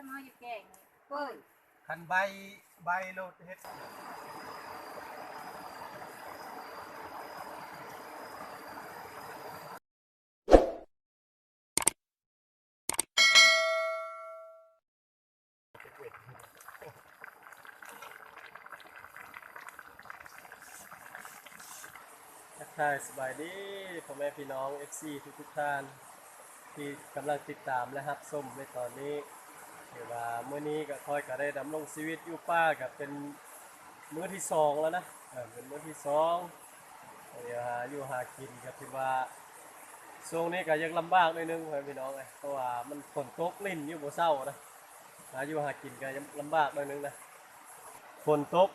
จะมาอยู่แกงนี่เปิ้ลคันใบใบโลดเฮ็ดทักทายสบายดีพ่อแม่พี่น้อง FC ทุกทุกท่าน ที่กำลังติดตามและรับชมในตอนนี้ ถือว่าเมื่อนี้ก็ค่อยก็ได้ดำรงชีวิตอยู่ป้ากับเป็นมื้อที่สองแล้วนะเออเป็นมื้อที่สองเดี๋ยวหาอยู่หากินก็ถือว่าช่วงนี้ก็ยังลำบากหน่อยนึงพี่น้องเอ้ยเพราะว่ามันฝนตกลิ่นอยู่บ่เศร้านะหาอยู่หากินก็ยังลำบากหน่อยนึงนะฝนตก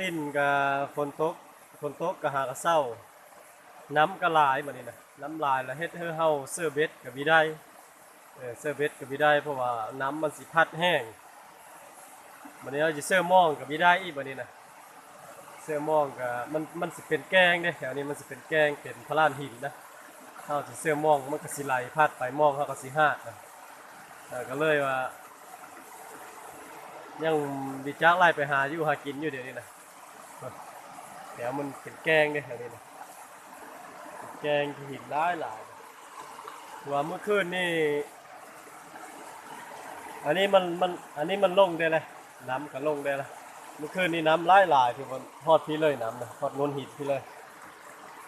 ลิ่นกับฝนตกฝนตกก็หากระเศร้าน้ำก็หลายมานี่นะน้ำลายแล้วเฮ็ดให้เฮาเสื้อเบ็ดก็บ่ได้ เออเสื้อเบ็ดก็บ่ได้เพราะว่าน้ำมันสิพัดแห้งบัดนี้เราสิเสื้อม่องก็บ่ได้อีกบัดนี้นะเสื้อม่องก็มันมันสิเป็นแกงเด้แถวนี้มันสิเป็นแกงเป็นพลานหินนะเฮาสิเสื้อม่องมันก็สิไหลพัดไปม่องเฮาก็สิหาดนะก็เลยว่า ยังดิจักไล่ไปหาอยู่หากินอยู่เดี๋ยวนี้นะแถวมันเป็นแกงเนี่ยแถวนี้นะแกงหินร้หลายว่าเมื่อคืนนี่ อันนี้มันมันอันนี้มันลงได้เลยน้ำก็ลงได้ละเมื่อคืนนี่น้ำร้ายหลายที่มันทอดพี่เลยน้ำนะทอดนนหินพี่เลย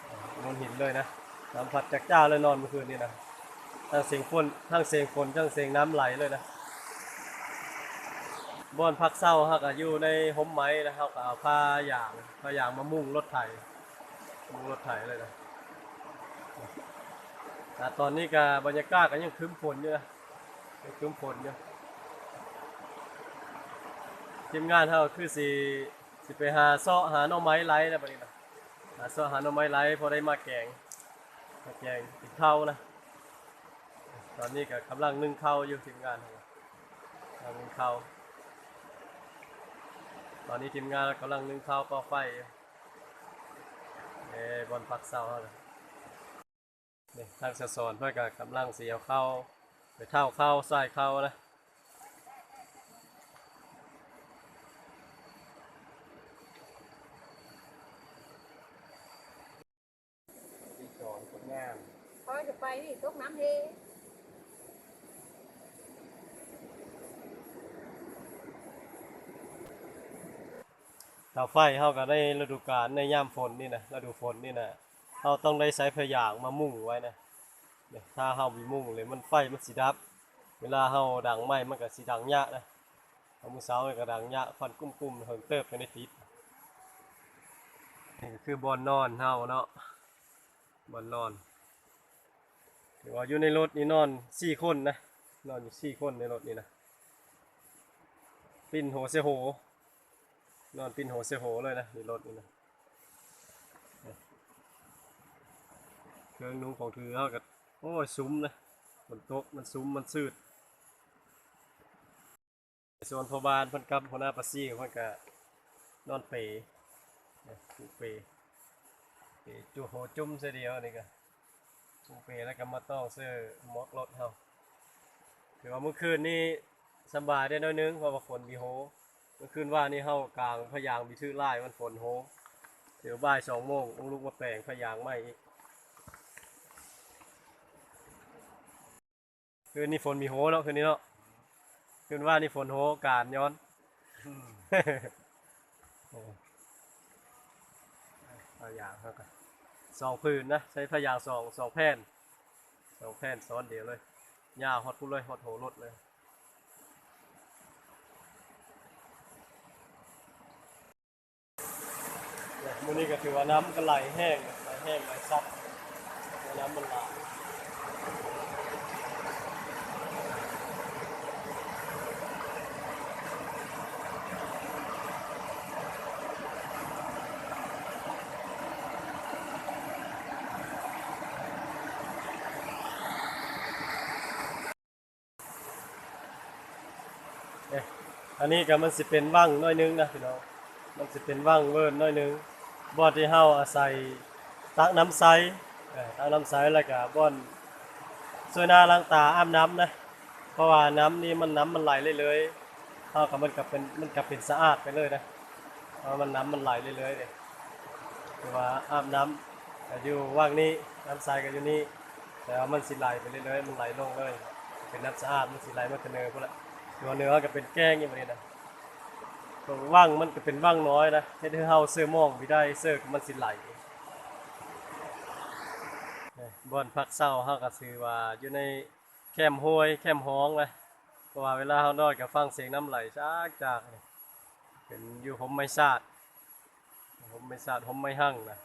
เออนนหินเลยนะน้ำผัดจากจ้าเลยนอนเมื่อคืนนี่นะทั้งเสียงฝนทั้งเสียงฝนทั้งเสียงน้ำไหลเลยนะบ่อนพักเศร้าฮะก็อยู่ในห่มไม้นะครับก็เอาผ้าอย่างผ้าอย่างมามุ่งรถไถมุ่งรถไถเลยนะแต่ตอนนี้ก็บรรยากาศก็ยังครึ้มฝนอยู่นะยังครึ้มฝนอยู่ ทีมงานเขาคือสิสิไปหาเซาะหาหน่อไม้ไล่นะบัดนี้นะหาเซาะหาหน่อไม้ไล่พอได้มาแกงมาแกงกินข้าวนะ ตอนนี้ก็กำลังนึ่งข้าวอยู่ทีมงานกำลังนึ่งข้าวตอนนี้ทีมงานกำลังนึ่งข้าวก่อไฟเอ้บนพักเสาแล้วนี่ทางสะสอนเพื่อนก็กำลังเสียวเข้าไปเท่าเข้าใส่เข้านะที่สอนคนงาน คอยจะ ไปนี่ตกน้ำเฮเท่าไฟเขาก็ได้ฤดูกาลในย่ามฝนนี่นะฤดูฝนนี่นะเขาต้องได้ใช้พยางมามุ่งไว้นะเนี่ยถ้าเขามีมุ่งเลยมันไฟมันสิดับ เวลาเขาดังไหมมันก็สิดังยะนะเอามือเสามันก็ดังยะควันกุ้มๆเหิงเติบไปในติดนี่คือบอนนอนเฮาเนาะบอนนอน ถือว่าอยู่ในรถนี่นอนสี่คนนะ นอนอยู่สี่คนในรถนี่นะ ปิ้นโหเซโห นอนปินโหเซโหเลยนะในรถนี่นะ เครื่องนุ่งของถือเขากับโอ้ยซุ้มนะบนโต๊ะมันซุ้มมันซืดส่วนพอบานพันกับหัวหน้าปัสซี่พันกะนอนเปย์กูเปย์เปจูโหจุ่มเสียเดียวนี่ก็ จูเปย์แล้วก็มาต้องเสื้อหมอกรถเขาถือว่าเมื่อคืนนี้สำบายได้น้อยนึงเพราะว่าฝนมีโหเมื่อคืนว่านี่เฮากลางพะยางมีชื่อไล่มันฝนโฮเดี๋ยวบ่ายสองโมงต้องลุกมาแปลงพะยางไม่อีกคืนนี้ฝนมีโฮเนาะคืนนี้เนาะคืนว่านี่ฝนโฮการย้อนโอ้พะยางเขากัน สองพื้นนะ ใช้พะยางสองสองแผ่นสองแผ่นซ้อนเดียวเลยยาวฮอดพุ่เลยฮอดโหรถเลยเนี่ยมื้อนี้ก็ถือว่าน้ำก็ไหลแห้งไหลแห้งไหลซับน้ำมันหลเอันนี้ก็มันสิเป็นว่างน้อยนึงนะพี่น้องมันจะเป็นว่างเวิร์นน้อยนึงบ่อนที่เฮาอาศัยตักน้ำใส่ตักน้ำใสแล้วก็บ่อนสวยหน้าล้างตาอาบน้ำนะเพราะว่าน้ำนี่มันน้ำมันไหลเลยเลยเท่ากับมันกับเป็นมันกับเป็นสะอาดไปเลยนะเพราะมันน้ำมันไหลเลยเลยเลยคือว่าอาบน้ำก็อยู่ว่างนี้น้ำใสก็อยู่นี่แต่ว่ามันสิไหลไปเรื่อยๆมันไหลลงเลย เป็นน้ำสะอาดมันสิไหลมาแต่เนื้อพวกละ ตัวเนื้อก็เป็นแก้งอย่างนี้นะตัวว่างมันก็เป็นว่างน้อยนะเฮ็ดให้เฮาเสื้อมองไม่ได้เสื้อมันสิไหลบ่อนพักเศร้าเฮาก็ซื้อว่าอยู่ในแคมห้วยแคมห้องนะเพราะว่าเวลาเฮานอนก็ฟังเสียงน้ำไหลจากจากเป็นอยู่ห่มไม้ซาดห่มไม้ซาดห่มไม้หั่งนะ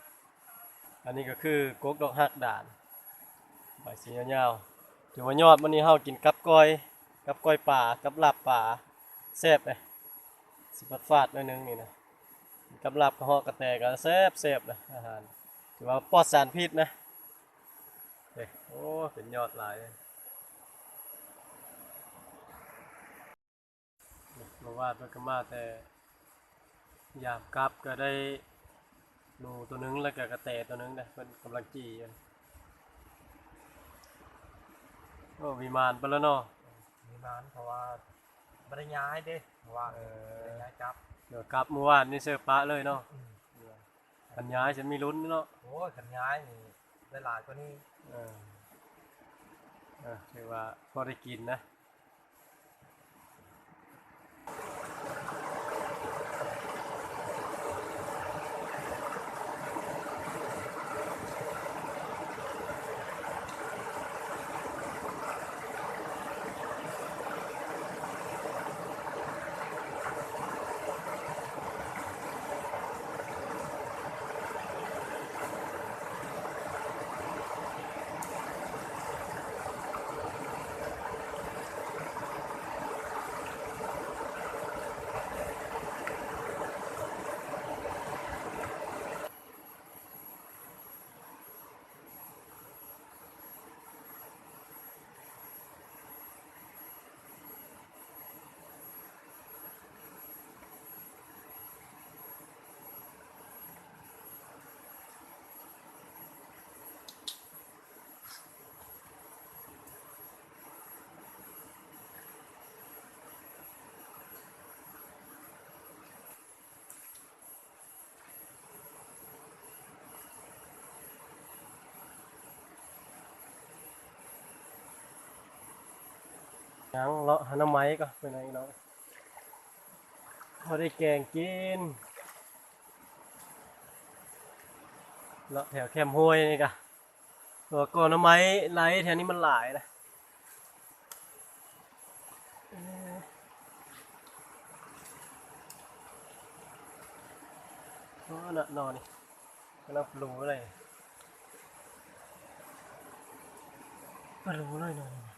อันนี้ก็คือกกดอกฮักด่านใบสียาวๆถือว่ายอดวันนี้เฮากินกับก้อย กับก้อยป่ากับลาบป่าแซ่บเลยสิฟัดฟาดหน่อยนึงนี่นะกับลาบกระหาะกระแตก็แซ่บแซ่บนะอาหารถือว่าปลอดสารพิษนะเฮ้โอ้เป็นยอดหลายเลยมาวาดเพิ่นก็มาแต่ยามกลับก็ได้หนูตัวหนึงแล้วก็กระแตตัวหนึงนะเพิ่นกำลังจีกันโอ้วิมานไปแล้วเนาะ มีมานเพราะว่าบ่ได้ย้ายเด้เพราะว่าเออบ่ได้ย้ายจับเดี๋ยวกลับเมื่อวานนี่เสื้อปะเลยเนาะปัญญาฉันมีลุ้นเนาะโอ้ยคันย้ายนี่ได้หลายกว่านี้เออเออถือว่าพอได้กินนะ ยังเลาะหาน้ำไม้ก็ไปไหนเนาะพอได้แกงกินเลาะแถวแคมห้วยนี่กะตัวก่อนหน้ำไม้ไหลแถวนี้มันหลายนะเอนนอนนี่กำลังปลูกอะไรปลูกเลยนอน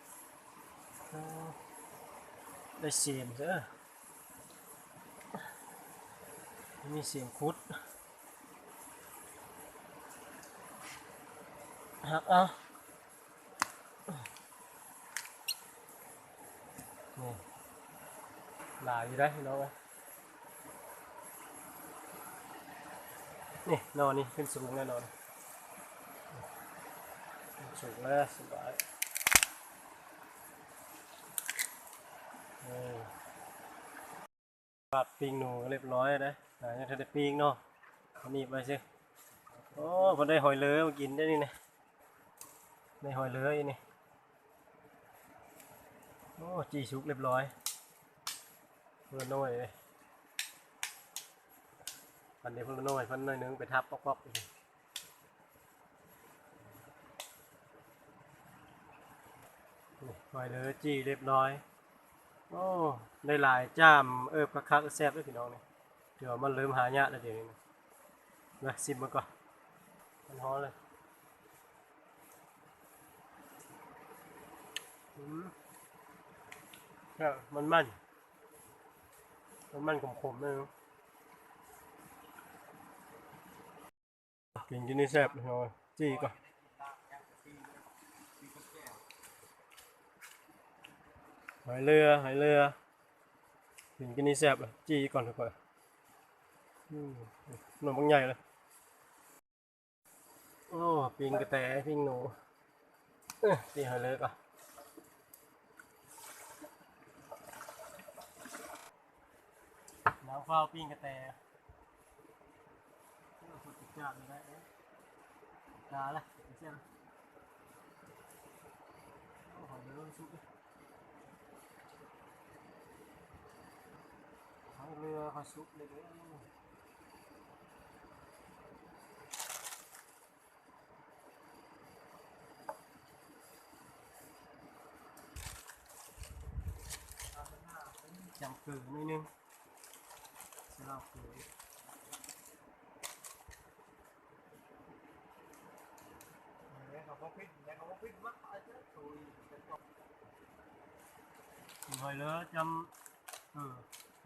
ได้เสียมเด้อมีเสียมคุดหักเอานี่หลายอยู่ได้พี่น้องเอ้ยนี่นอนนี่ขึ้นสูงแน่นอนขึ้นสูงแล้วสบาย ปาดปิงหนูเรียบร้อยนะหายังทันได้ปิงเนาะเอานี่ไปสิโอ้พอได้หอยเลอมากินได้นี่นะได้หอยเลออีนี่โอ้จีชุกเรียบร้อยเพื่อนน้อยเลยพันเดียวเพื่อนน้อยพันน้อยนึงไปทับป๊อกๆอีกหอยเลอจีเรียบร้อย โอ้ได้หลายจ้ามเอิบคักๆแซ่บด้วยพี่น้องเนี่ยเดี๋ยวมันเริ่มหายากแล้วเดี๋ยวนี้นะมาซิมมันก่อนมันฮ้อนเลยอืมก็มันมันมันมันขมๆเลยเนอะกินกินนี่แซ่บพี่น้องจี้ก่อน หอยเรือหอยเรือหินกินนี่แสบจีก่อนดีกว่าหนุ่มบางใหญ่เลยโอ้ปิงกระแตพิงหนูตีหอยเรือก่อนน้ำข้าวปิงกระแตสุดยอดเลยนะตาละเจ้าหอยเรือชุบ เดี๋ยวชุบดิทั้งเรือเขาซุปเล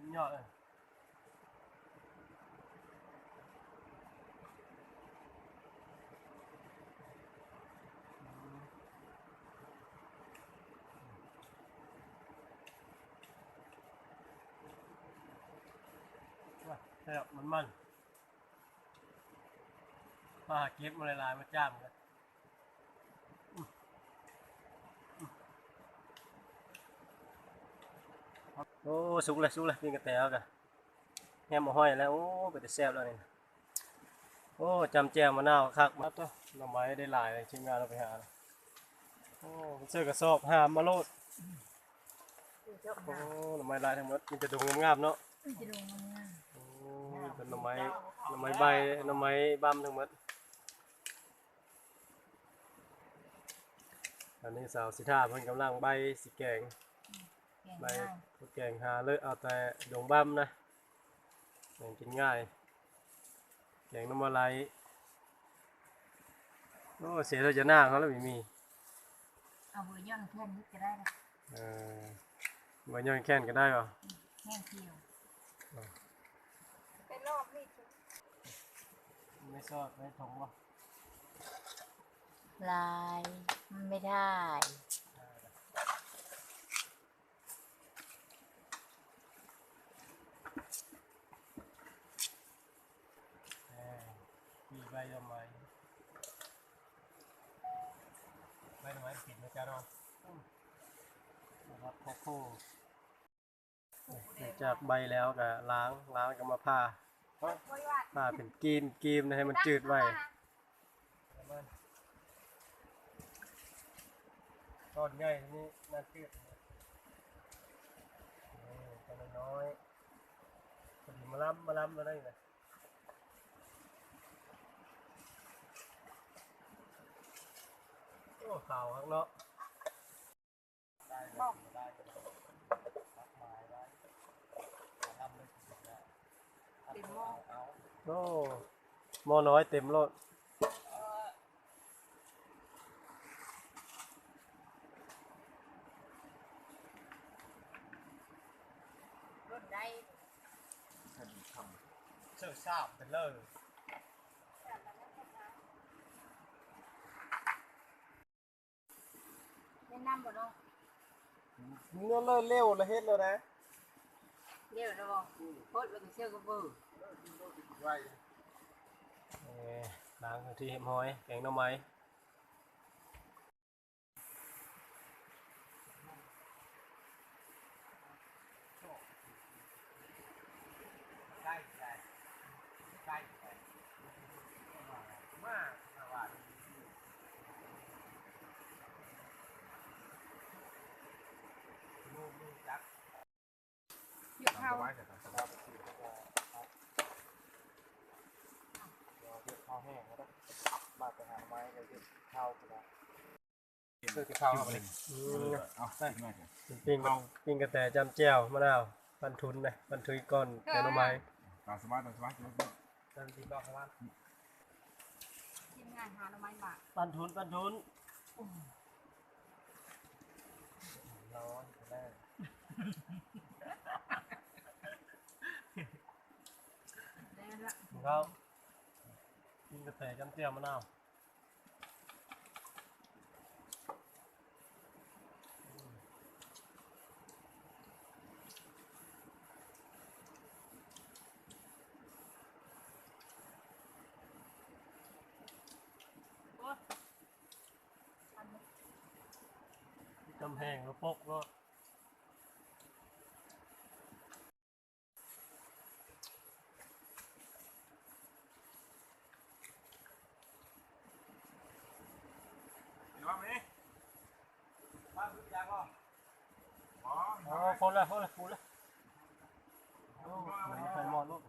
ยเด้อจำเลือหนิดนึงสำหรับเกลือเนี่ยเก็พิษเนี่ยเขาก็พิษมาจ้าตุยเป็น โอ้สุกเลยสุกเลยกินกระแตวกันแง่มาห้อยแล้วโอ้ไปแต่แซ่บแล้วนี่โอ้จำแจวมะนาวคักมาตัวหน่อไม้ได้หลายเลยทีมงานเราไปหาโอ้เสื้อกระสอบหามมาโลดคือเจ้าโอ้หน่อไม้ลายทั้งหมดมีแต่ดงงามๆเนาะจะดูงามโอ้มีแต่หน่อไม้หน่อไม้ใบหน่อไม้บำทั้งหมดอันนี้สาวสิท่าเพิ่นกำลังใบสิแกงแก่ง ใบง่ายข้าวแกงหาเลยเอาแต่ดงบั้มนะแกงกินง่าย แกงน้ำมันไหลโอ้เสียเราจะหน้าเขาแล้วไม่มี เอาเบอร์ย่อนแค่นี้จะได้ละเออใบย่อยแค้นก็ได้ป่ะแห้งเที่ยวเป็นรอบนี่ไม่ชอบไม่ถงป่ะลายมันไม่ได้ เออมี ใบดอกไม้ใบดอกไม้ปิดนะจ๊ะน้องนะครับโคโค่หลังจากใบแล้วก็ล้างล้างกับมาผ้าไว้ว่าผ้าเป็นกีนกีมนะให้มันจืดไว้ต้นใหญ่นี่น่าจืดนี่ต้นน้อยพอดีมาล้ำมาล้ำมาได้เลยโอ้ข่าวข้างนอกได้บอกได้ตักไม้ไว้ล้ำเลยสุดๆแล้วเต็มหม้อโอ้หม้อน้อยเต็มโลดรถได้เชื่อทราบเป็นเลย แนะนำบ่น้อง เนื้อเลิศเร็วละเฮ็ดแล้วนะเดี๋ยวเราบอกโคตรแล้วก็เชื่อกับเบอร์เอ่อล้างพื้นที่เห็มห้อย แกงหน่อไม้ ใกล้ใกล้ใกล้ใกล้มากนะว่าลูกลูกจัก อยู่ เข้าไว้แต่สำหรับที่เขาจะเอเดี๋ยวข้าวแห้งแล้วก็มาไปหาไม้ก็เก็บข้าวก็ได้เพื่อที่ข้าวเอาไปเลยอืเอมเอาได้ไหมปิ้งปิ้งกระแตจำแจ่วมะนาวปันทุนนะปันทุยก้อนแกงหน่อไม้ตามสมาร์ทตามสมาร์ทตามที่บอกว่าทีมงานหาหน่อไม้มากปันทุนปันทุนร้อนแรก ได้ ครับกินกระแสจำเจียวมะนาว อันนี้ กำแพงแล้วปกก็ คนละคนละคนละโอ้ใส่หมอนลูก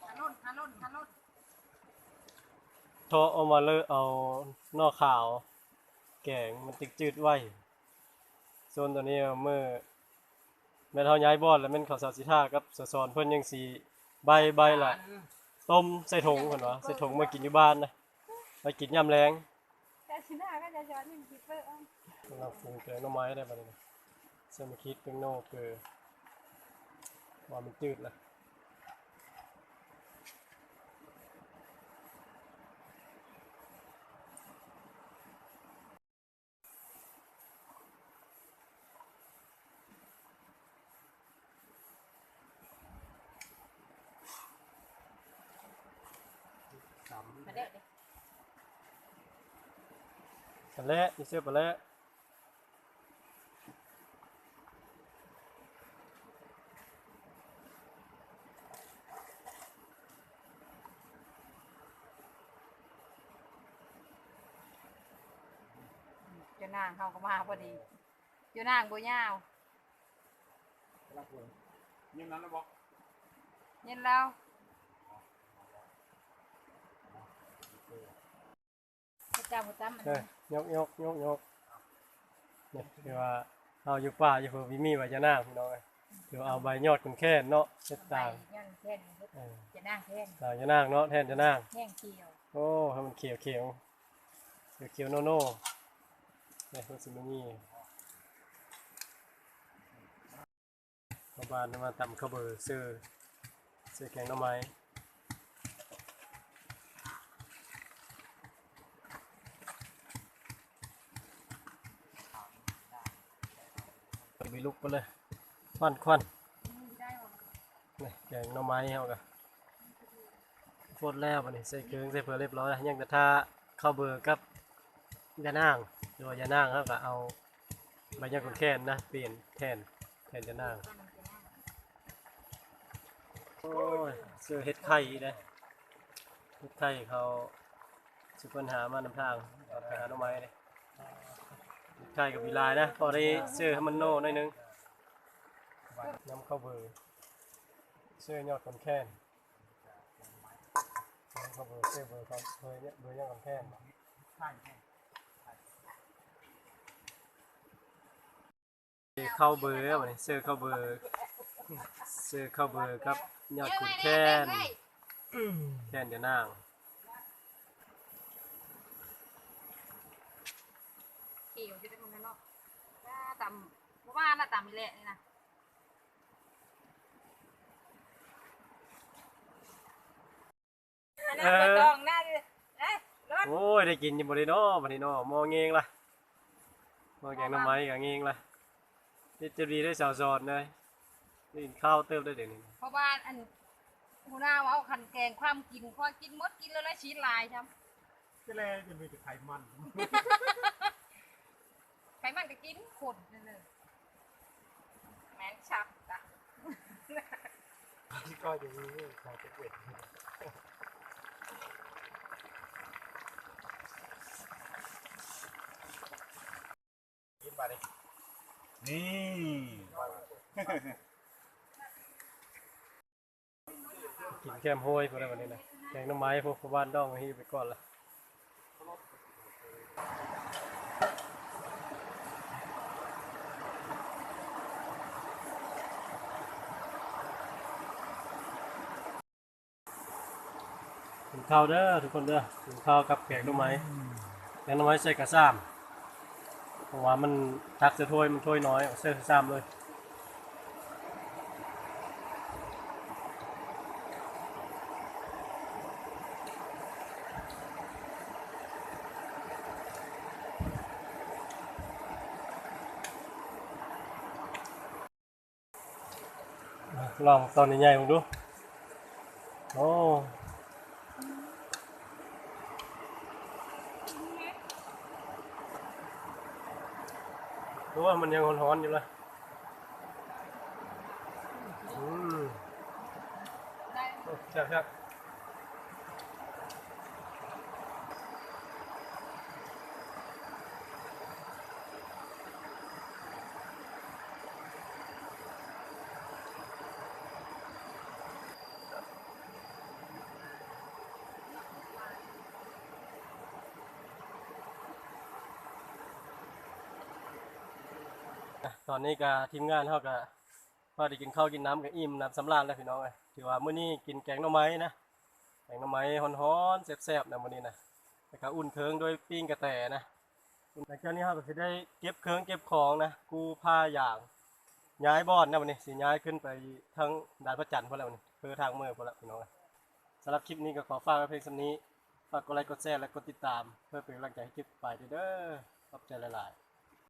ขาลุ่นขาลุ่นขาลุ่น โทรเอามาเลยเอานอกขาว แกงมันติดจืดไว้ส่วนตัวนี้เมื่อแม่เท่าย้ายบอดแล้วแม่นข้าวสารสิท่ากับสะสอนเพิ่นยังสีใบใบละต้มใส่ถุงเพิ่นว่าใส่ถุงมากินอยู่บ้านนะไปกินยามแรงแต่ชิน่าก็จะช้อนหนึ่งคิปเปอร์เราปรุงแกงหน่อไม้ได้บัดนี้นะเส้นมะคิดเป็นโนเกลือว่ามันจืดละ ปลาแล่นี่เสื้อปลาแล่เจ้านางเขาก็มาพอดีเจ้านางบัวยาวรับเลยยังนั้นแล้วบอกเย็นแล้วพระเจ้าพระจ้ำมันเอ้ยยกยกยกยกเนี่ยคือว่าเอาอยู่ป่าอยู่เพิ่นวิมีไว้จะหน้าพี่น้องเอ้ยเดี๋ยวเอาใบยอดคุณแค่นเนาะเฮ็ดไปต่างยันแท่นเออจะนางแท่นต่างจะนางเนาะแทนจะนางแห้งเขียวโอ้ให้มันเขียวเขียวเขียวเขียวโนโน่เนี่ยมันสิมันนี่ชาวบ้านมาตำข้าวเบอร์ซื้อซื้อแกงหน่อไม้ ลุกไปเลยควันควันได้บ่นี่แกงหน่อไม้เฮากะโคตรแล้วบัดนี้ใส่เกลือใส่เผือเรียบร้อยแล้วยังแต่ถ้าข้าเบอร์กับยานางหรือว่ายานางเฮาก็เอาใบยากุนแคนนะเปลี่ยนแทนแทนยานางโอ้ยซื้อเห็ดไข่เลยเห็ดไข่เขาสุปัญหามานำทางเอาไปหาหน่อไม้เลย เห็ดไข่กับวีลายนะพอได้ซื้อให้มันโน่หน่อยนึงน้ำข้าวเบอร์เสื้อยอดคนแค้นเขาเบอร์เสื้อเบอร์เขาเบอร์เนี่ยเบอร์ยอดคนแค้นเข้าเบอร์วันนี้เสื้อเข้าเบอร์เสื้อเข้าเบอร์ครับยอดคนแค้นแค้นจะนาง เขียวจะได้คนนั้นเนาะต่ำเพราะว่าน่ะต่ำอีแหละนี่นะอันนั้นบ่ต้องน่าดิเอ้ยรถโอ้ยได้กินอยังบ่ได้เนาะบัดนี้เนาะมองเงงล่ะมองแกงหน้ำไม้กับเงงล่ะนี่จะดีได้สาวสอนเลยนี่กินข้าวเติมได้เดี๋ยวนี้เพราะว่าอันหัวหน้าว่าเอาขันแกงความกินพอกินหมดกินแล้วแล้วชีสลายครับจะเลยจะมีแต่ไขมัน ไขมันก็กินขนนั่นเลยแมนชับจ้ะ พี่ก็จะมีใครจะเก็บกินมาดินี่กินแก้มห้อยพวกนั้นวันนี้นะแกงน้ำไม้พวกบ้านดองให้ไปก่อนละ ข้าวเด้อทุกคนเด้อกินข้าวกับแกงหน้ำไม้แกงหน้ำไม้ใส่กระซ้ำเพราะว่ามันทักจะถ้วยมันถ้วยน้อยเอาใส่กระซ้ำเลยลองตอนใหญ่ๆผมดู โอ้รู้ ว่ามันยังร้อนๆอยู่เลยอืมได้โอ้แซ่บครับ ตอนนี้ก็ทีมงานเฮาก็พอได้กินข้าวกินน้ำก็อิ่มน้ำสำราญแล้วพี่น้องเอ้ยถือว่ามื้อนี้กินแกงหน่อไม้นะแกงหน่อไม้ฮ้อนๆแซ่บๆนะมื้อนี้นะแล้วก็อุ่นเคิงด้วยปิ้งกระแตนะหลังจากนี้เฮาก็สิได้เก็บเครื่องเก็บของนะกูผ้าอย่างย้ายบ่อนนะวันนี้สิย้ายขึ้นไปทางดานพระจันทร์พุ่นแล้ววันนี้คือทางเมืองพุ่นแล้วพี่น้องเอ้ยสำหรับคลิปนี้ก็ขอฝากไว้เพียงเท่านี้ฝากกดไลค์กดแชร์และกดติดตาม เพื่อเป็นกำลังใจให้คลิปไปเด้อขอบใจหลายๆ